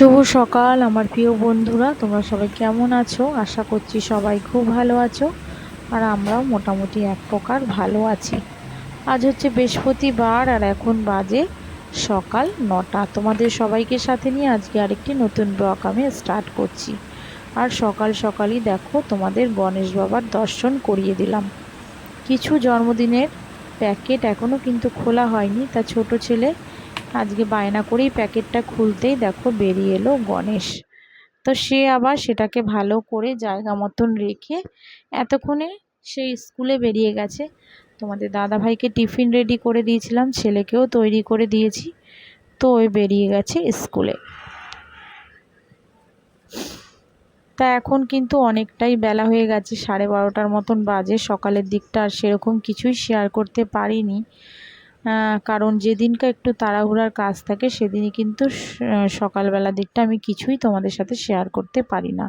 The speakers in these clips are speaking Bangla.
শুভ সকাল, আমার প্রিয় বন্ধুরা। তোমরা সবাই কেমন আছো? আশা করছি সবাই খুব ভালো আছো, আর আমরাও মোটামুটি এক প্রকার ভালো আছি। আজ হচ্ছে বৃহস্পতিবার, আর এখন বাজে সকাল নটা। তোমাদের সবাইকে সাথে নিয়ে আজকে আরেকটি নতুন ব্লগ আমি স্টার্ট করছি। আর সকাল সকালই দেখো, তোমাদের গণেশ বাবার দর্শন করিয়ে দিলাম। কিছু জন্মদিনের প্যাকেট এখনও কিন্তু খোলা হয়নি। তা ছোট ছেলে আজকে বায়না করেই প্যাকেটটা খুলতেই দেখো বেরিয়ে এলো গণেশ। তো সে আবার সেটাকে ভালো করে জায়গা মতন রেখে এতক্ষণে সে স্কুলে বেরিয়ে গেছে। তোমাদের দাদাভাইকে টিফিন রেডি করে দিয়েছিলাম, ছেলেকেও তৈরি করে দিয়েছি। তো ওই বেরিয়ে গেছে স্কুলে। তা এখন কিন্তু অনেকটাই বেলা হয়ে গেছে, সাড়ে বারোটার মতন বাজে। সকালের দিকটা আর সেরকম কিছুই শেয়ার করতে পারিনি। কারণ যেদিনকে একটু তাড়াহুড়ার কাজ থাকে, সেদিনই কিন্তু সকালবেলা দিকটা আমি কিছুই তোমাদের সাথে শেয়ার করতে পারি না।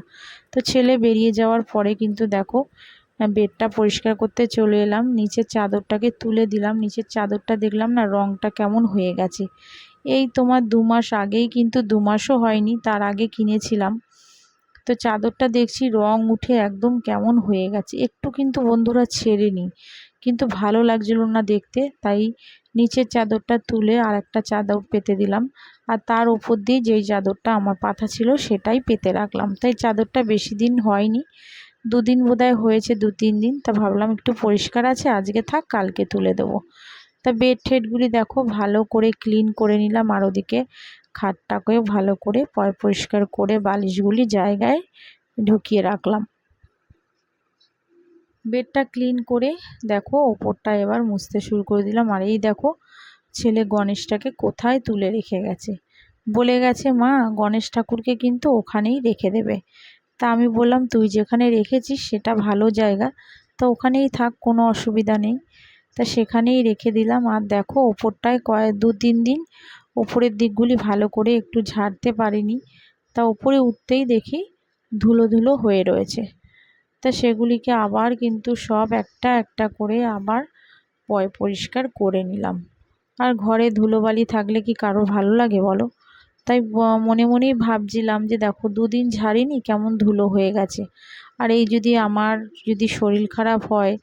তো ছেলে বেরিয়ে যাওয়ার পরে কিন্তু দেখো বেডটা পরিষ্কার করতে চলে এলাম। নিচের চাদরটাকে তুলে দিলাম। নিচের চাদরটা দেখলাম না রঙটা কেমন হয়ে গেছে। এই তোমার দু মাস আগেই কিন্তু দু মাসও হয়নি, তার আগে কিনেছিলাম। তো চাদরটা দেখছি রং উঠে একদম কেমন হয়ে গেছে। একটু কিন্তু বন্ধুরা ছেড়ে নি। কিন্তু ভালো লাগছিল না দেখতে, তাই নিচের চাদরটা তুলে আর একটা চাদর পেতে দিলাম। আর তার উপর দিয়ে যেই চাদরটা আমার পাতা ছিল সেটাই পেতে রাখলাম। তাই চাদরটা বেশি দিন হয়নি, দুদিন বোধহয় হয়েছে, দু তিন দিন। তা ভাবলাম একটু পরিষ্কার আছে, আজকে থাক, কালকে তুলে দেবো। তা বেড ঠেডগুলি দেখো, ভালো করে ক্লিন করে নিলাম আর ওদিকে খাটটাকেও ভালো করে পরিষ্কার করে বালিশগুলি জায়গায় ঢুকিয়ে রাখলাম। বেডটা ক্লিন করে দেখো, ওপরটা এবার মুছতে শুরু করে দিলাম। আর এই দেখো, ছেলে গণেশটাকে কোথায় তুলে রেখে গেছে? বলে গেছে, মা, গণেশ ঠাকুরকে কিন্তু ওখানেই রেখে দেবে। তা আমি বললাম, তুই যেখানে রেখেছিস সেটা ভালো জায়গা। তো ওখানেই থাক, কোনো অসুবিধা নেই। তা সেখানেই রেখে দিলাম। আর দেখো, ওপরটায় কয়েক, দু, তিন দিন ওপরের দিকগুলি ভালো করে একটু ঝাড়তে পারিনি। তা ওপরে উঠতেই দেখি ধুলো ধুলো হয়ে রয়েছে। তা সেগুলিকে আবার কিন্তু সব একটা একটা করে আবার পয় পরিষ্কার করে নিলাম। আর ঘরে ধুলোবালি থাকলে কি কারও ভালো লাগে বলো? তাই মনে মনেই ভাবছিলাম যে দেখো দুদিন ঝাড়িনি কেমন ধুলো হয়ে গেছে। আর এই যদি আমার যদি শরীর খারাপ হয়,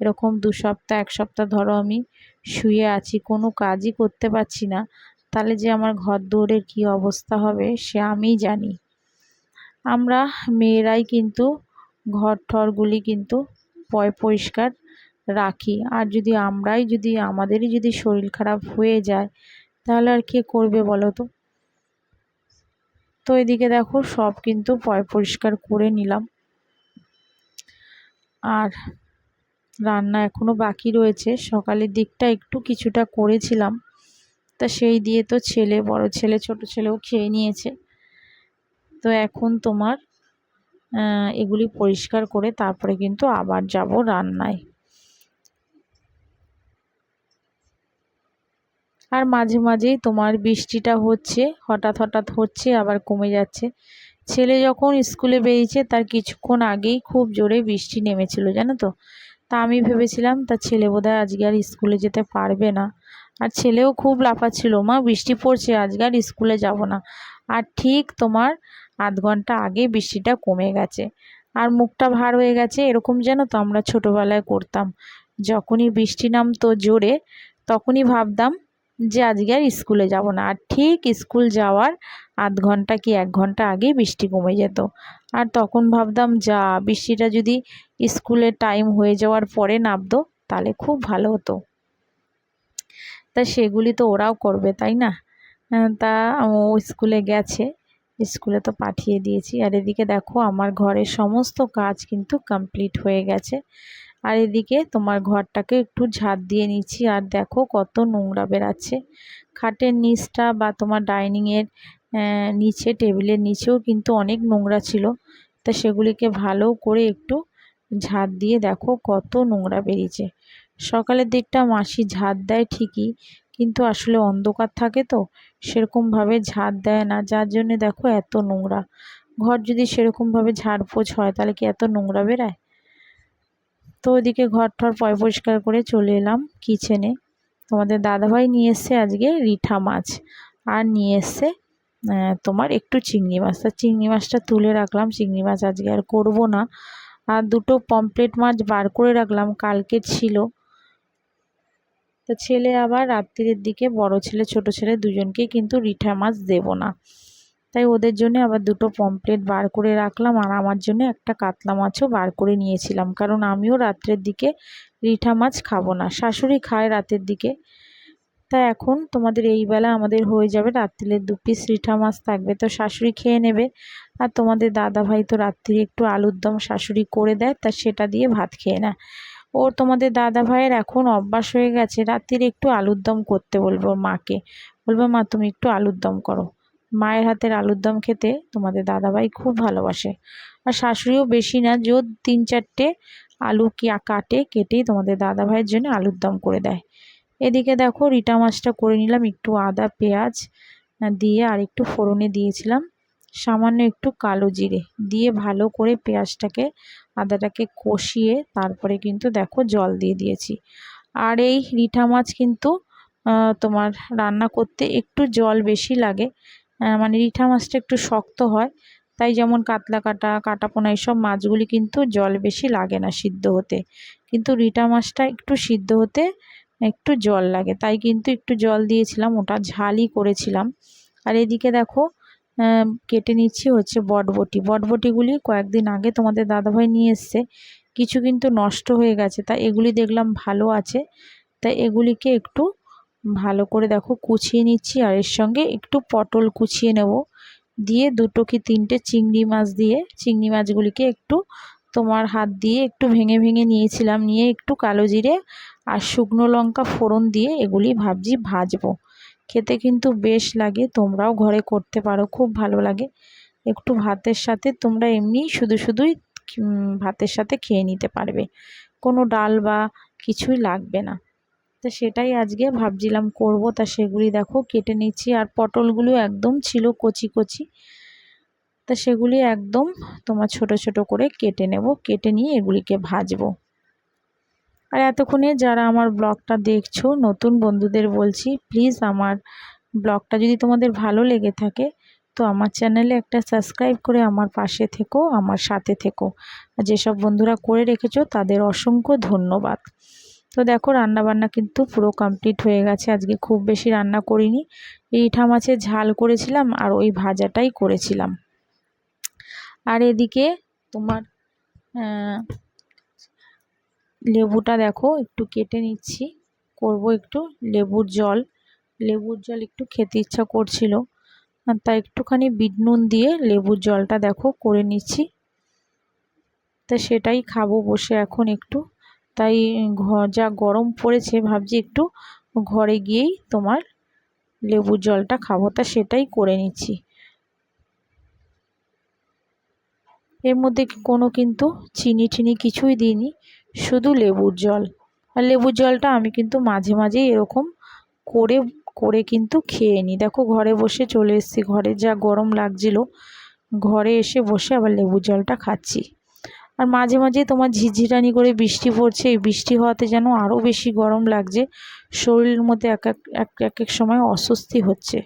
এরকম দু সপ্তাহ, এক সপ্তাহ ধরো আমি শুয়ে আছি, কোনো কাজই করতে পারছি না, তাহলে যে আমার ঘর দৌড়ের কী অবস্থা হবে সে আমিই জানি। আমরা মেয়েরাই কিন্তু ঘর ঠরগুলি কিন্তু পয় পরিষ্কার রাখি। আর যদি আমরাই যদি, আমাদেরই যদি শরীর খারাপ হয়ে যায়, তাহলে আর কে করবে বলো তো? তো এদিকে দেখো, সব কিন্তু পয় পরিষ্কার করে নিলাম। আর রান্না এখনও বাকি রয়েছে। সকালের দিকটা একটু কিছুটা করেছিলাম। তা সেই দিয়ে তো ছেলে, বড় ছেলে, ছোট ছেলেও খেয়ে নিয়েছে। তো এখন তোমার এগুলি পরিষ্কার করে তারপরে কিন্তু আবার যাব রান্নায়। আর মাঝে মাঝেই তোমার বৃষ্টিটা হচ্ছে, হঠাৎ হঠাৎ হচ্ছে, আবার কমে যাচ্ছে। ছেলে যখন স্কুলে বেরিয়েছে, তার কিছুক্ষণ আগেই খুব জোরে বৃষ্টি নেমেছিল, জানো তো? তা আমি ভেবেছিলাম তার ছেলে বোধহয় আজকে আর স্কুলে যেতে পারবে না। আর ছেলেও খুব লাফাচ্ছিল, মা, বৃষ্টি পড়ছে, আজকে আর স্কুলে যাব না। আর ঠিক তোমার আধ ঘণ্টা আগে বৃষ্টিটা কমে গেছে। আর মুখটা ভার হয়ে গেছে, এরকম যেন তো আমরা ছোটোবেলায় করতাম। যখনই বৃষ্টি নামতো জোরে, তখনই ভাবতাম যে আজকে আর স্কুলে যাব না। আর ঠিক স্কুল যাওয়ার আধ ঘণ্টা কি এক ঘণ্টা আগেই বৃষ্টি কমে যেত। আর তখন ভাবতাম, যা, বৃষ্টিটা যদি স্কুলের টাইম হয়ে যাওয়ার পরে নামতো, তাহলে খুব ভালো হতো। তা সেগুলি তো ওরাও করবে, তাই না? তা ও স্কুলে গেছে। স্কুলে তো পাঠিয়ে দিয়েছি। আর এদিকে দেখো, আমার ঘরের সমস্ত কাজ কিন্তু কমপ্লিট হয়ে গেছে। আর এদিকে তোমার ঘরটাকে একটু ঝাঁট দিয়ে নিচ্ছি। আর দেখো, কত নোংরা বেরাচ্ছে খাটের নিচটা বা তোমার ডাইনিংয়ের নিচে টেবিলের নিচেও কিন্তু অনেক নোংরা ছিল। তা সেগুলিকে ভালো করে একটু ঝাঁট দিয়ে দেখো, কত নোংরা বেরিয়েছে। সকালের দিকটা মাসি ঝাঁট দেয় ঠিকই। কিন্তু আসলে অন্ধকার থাকে তো, সেরকমভাবে ঝাড় দেয় না। যার জন্যে দেখো এত নোংরা। ঘর যদি সেরকমভাবে ঝাড়পোছ হয়, তাহলে কি এত নোংরা বেরায় তো ওইদিকে ঘর ঠর পয় পরিষ্কার করে চলে এলাম কিচেনে তোমাদের দাদাভাই নিয়ে এসছে আজকে রিঠা মাছ। আর নিয়ে এসছে তোমার একটু চিংড়ি মাছ। তা চিংড়ি মাছটা তুলে রাখলাম। চিংড়ি মাছ আজকে আর করব না। আর দুটো পমপ্লেট মাছ বার করে রাখলাম। কালকে ছিল। তো ছেলে আবার রাত্রির দিকে বড় ছেলে, ছোট ছেলে দুজনকেই কিন্তু রিঠা মাছ দেব না। তাই ওদের জন্য আবার দুটো পমপ্লেট বার করে রাখলাম আর আমার জন্য একটা কাতলা মাছও বার করে নিয়েছিলাম। কারণ আমিও রাত্রের দিকে রিঠা মাছ খাব না। শাশুড়ি খায় রাতের দিকে। তা এখন তোমাদের এই বেলা আমাদের হয়ে যাবে রাত্রিরে দু পিস রিঠা মাছ থাকবে। তো শাশুড়ি খেয়ে নেবে। আর তোমাদের দাদা ভাই তো রাত্রি একটু আলুর দম শাশুড়ি করে দেয়, তা সেটা দিয়ে ভাত খেয়ে নেয়। ওর তোমাদের দাদা ভাইয়ের এখন অভ্যাস হয়ে গেছে রাত্রিরে একটু আলুর দম করতে বলব মাকে। বলব, মা, তুমি একটু আলুর দম করো। মায়ের হাতের আলুর দম খেতে তোমাদের দাদাভাই খুব ভালোবাসে। আর শাশুড়িও বেশি না যে তিন চারটে আলু কি, কাটে কেটেই তোমাদের দাদাভাইয়ের জন্য আলুর দম করে দেয়। এদিকে দেখো, রিটা মাছটা করে নিলাম, একটু আদা, পেঁয়াজ দিয়ে আর একটু ফোড়নে দিয়েছিলাম। সামান্য একটু কালো জিরে দিয়ে ভালো করে পেঁয়াজটাকে, আদাটাকে কষিয়ে তারপরে কিন্তু দেখো জল দিয়ে দিয়েছি। আর এই রিঠা মাছ কিন্তু তোমার রান্না করতে একটু জল বেশি লাগে। মানে রিঠা মাছটা একটু শক্ত হয়, তাই যেমন কাতলা কাটা, কাটাপোনা এইসব মাছগুলি কিন্তু জল বেশি লাগে না সিদ্ধ হতে। কিন্তু রিটা মাছটা একটু সিদ্ধ হতে একটু জল লাগে, তাই কিন্তু একটু জল দিয়েছিলাম, ওটা ঝালই করেছিলাম। আর এদিকে দেখো কেটে নিচ্ছি হচ্ছে বটবটি। বটবটিগুলি কয়েকদিন আগে তোমাদের দাদাভাই নিয়ে এসছে। কিছু কিন্তু নষ্ট হয়ে গেছে। তা এগুলি দেখলাম ভালো আছে। তা এগুলিকে একটু ভালো করে দেখো, কুচিয়ে নিচ্ছি আর এর সঙ্গে একটু পটল কুচিয়ে নেব। দিয়ে দুটো কি তিনটে চিংড়ি মাছ দিয়ে, চিংড়ি মাছগুলিকে একটু তোমার হাত দিয়ে একটু ভেঙে ভেঙে নিয়েছিলাম। নিয়ে একটু কালো জিরে আর শুকনো লঙ্কা ফোড়ন দিয়ে এগুলি ভাবছি ভাজবো। খেতে কিন্তু বেশ লাগে, তোমরাও ঘরে করতে পারো, খুব ভালো লাগে। একটু ভাতের সাথে তোমরা এমনি শুধু শুধুই ভাতের সাথে খেয়ে নিতে পারবে। কোনো ডাল বা কিছুই লাগবে না। তো সেটাই আজকে ভাবছিলাম করব, তা সেগুলি দেখো কেটে নিচ্ছি, আর পটলগুলো একদম ছিল কচি কচি। তা সেগুলি একদম তোমার ছোট ছোট করে কেটে নেব, কেটে নিয়ে এগুলিকে ভাজবো। আর এতক্ষণে যারা আমার ব্লগটা দেখছ, নতুন বন্ধুদের বলছি প্লিজ আমার ব্লগটা যদি তোমাদের ভালো লেগে থাকে, তো আমার চ্যানেলে একটা সাবস্ক্রাইব করে আমার পাশে থেকো, আমার সাথে থেকো। আর যেসব বন্ধুরা করে রেখেছো, তাদের অসংখ্য ধন্যবাদ। তো দেখো, রান্নাবান্না কিন্তু পুরো কমপ্লিট হয়ে গেছে। আজকে খুব বেশি রান্না করিনি। ইঠা মাছের ঝাল করেছিলাম আর ওই ভাজাটাই করেছিলাম। আর এদিকে তোমার লেবুটা দেখো, একটু কেটে নিচ্ছি। করব একটু লেবুর জল। লেবুর জল একটু খেতে ইচ্ছা করছিল। তা একটুখানি বিট নুন দিয়ে লেবুর জলটা দেখো করে নিচ্ছি। তা সেটাই খাব বসে এখন একটু। তাই যা গরম পড়েছে ভাবছি একটু ঘরে গিয়েই তোমার লেবুর জলটা খাব। তা সেটাই করে নিচ্ছি। এর মধ্যে কোনো কিন্তু চিনি টিনি কিছুই দিইনি, শুধু লেবুর জল। আর লেবুর জলটা আমি কিন্তু মাঝে মাঝেই এরকম করে করে কিন্তু খেয়ে নিই। দেখো ঘরে বসে চলে এসেছি, ঘরে যা গরম লাগছিল, ঘরে এসে বসে আবার লেবুর জলটা খাচ্ছি। আর মাঝে মাঝে তোমার ঝিঝিরানি করে বৃষ্টি পড়ছে, এই বৃষ্টি হওয়াতে যেন আরও বেশি গরম লাগছে, শরীরের মধ্যে এক এক এক এক সময় অস্বস্তি হচ্ছে।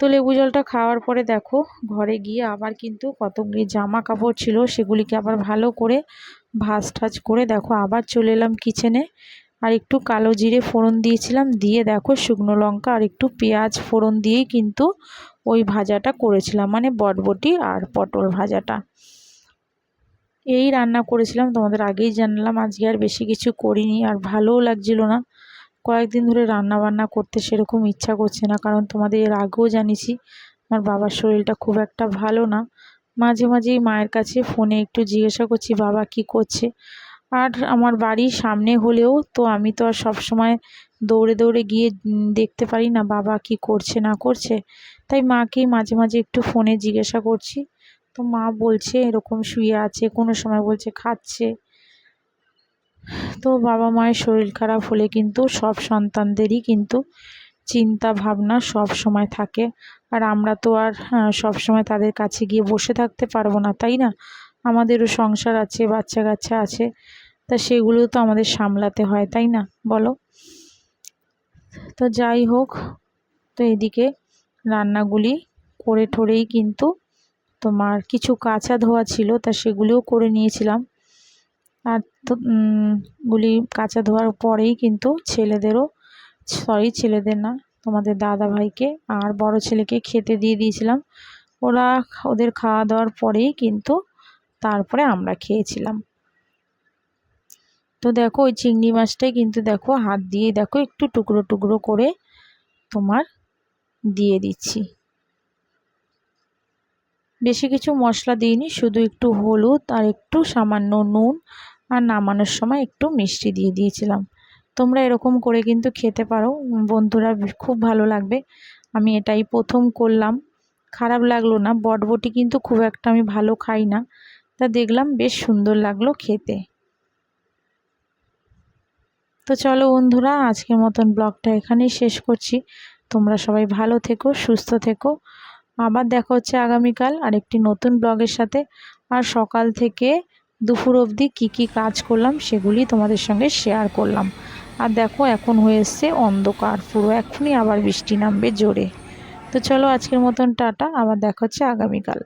তো লেবু জলটা খাওয়ার পরে দেখো, ঘরে গিয়ে আবার কিন্তু কতগুলি জামা কাপড় ছিল, সেগুলিকে আবার ভালো করে ভাজ টাজ করে দেখো, আবার চলে এলাম কিচেনে আর একটু কালো জিরে ফোড়ন দিয়েছিলাম, দিয়ে দেখো শুকনো লঙ্কা আর একটু পেঁয়াজ ফোড়ন দিয়েই কিন্তু ওই ভাজাটা করেছিলাম মানে বটবটি আর পটল ভাজাটা। এই রান্না করেছিলাম, তোমাদের আগেই জানলাম, আজকে আর বেশি কিছু করিনি, আর ভালোও লাগছিল না। কয়েকদিন ধরে রান্না বান্না করতে সেরকম ইচ্ছা করছে না, কারণ তোমাদের এর আগেও জানিছি আমার বাবার শরীরটা খুব একটা ভালো না। মাঝে মাঝেই মায়ের কাছে ফোনে একটু জিজ্ঞাসা করছি, বাবা, কি করছে? আর আমার বাড়ির সামনে হলেও তো আমি তো আর সব সময় দৌড়ে দৌড়ে গিয়ে দেখতে পারি না, বাবা, কি করছে, না করছে? তাই মাকেই মাঝে মাঝে একটু ফোনে জিজ্ঞাসা করছি। তো মা বলছে, এরকম শুয়ে আছে, কোনো সময় বলছে খাচ্ছে। তো বাবা মায়ের শরীর খারাপ হলে কিন্তু সব সন্তানদেরই কিন্তু চিন্তা ভাবনা সব সময় থাকে। আর আমরা তো আর সব সময় তাদের কাছে গিয়ে বসে থাকতে পারব না, তাই না? আমাদেরও সংসার আছে, বাচ্চা কাচ্চা আছে, তা সেগুলো তো আমাদের সামলাতে হয়, তাই না? বলো। তো যাই হোক, তো এদিকে রান্নাগুলি করে ঠোরেই কিন্তু তোমার কিছু কাঁচা ধোয়া ছিল, তা সেগুলিও করে নিয়েছিলাম। আর গুলি কাঁচা ধোয়ার পরেই কিন্তু ছেলেদেরও সরি ছেলেদের না, তোমাদের দাদা ভাইকে আর বড় ছেলেকে খেতে দিয়ে দিয়েছিলাম। ওরা ওদের খাওয়া দাওয়ার পরেই কিন্তু তারপরে আমরা খেয়েছিলাম। তো দেখো, ওই চিংড়ি মাছটাই কিন্তু দেখো, হাত দিয়ে দেখো, একটু টুকরো টুকরো করে তোমার দিয়ে দিচ্ছি। বেশি কিছু মশলা দিইনি, শুধু একটু হলুদ আর একটু সামান্য নুন আর নামানোর সময় একটু মিষ্টি দিয়ে দিয়েছিলাম। তোমরা এরকম করে কিন্তু খেতে পারো। বন্ধুরা, খুব ভালো লাগবে। আমি এটাই প্রথম করলাম। খারাপ লাগল না। বটবটি কিন্তু খুব একটা আমি ভালো খাই না। তা দেখলাম বেশ সুন্দর লাগল খেতে। তো চলো বন্ধুরা, আজকের মতন ব্লগটা এখানেই শেষ করছি। তোমরা সবাই ভালো থেকো, সুস্থ থেকো। আবার দেখা হচ্ছে আগামীকাল আরেকটি নতুন ব্লগের সাথে। আর সকাল থেকে দুপুর অবধি কি কি কাজ করলাম সেগুলি তোমাদের সঙ্গে শেয়ার করলাম। আর দেখো, এখন হয়ে এসছে অন্ধকার, পুরো এখনই আবার বৃষ্টি নামবে জোরে। তো চলো আজকের মতন টাটা, আবার দেখা হচ্ছে আগামীকাল।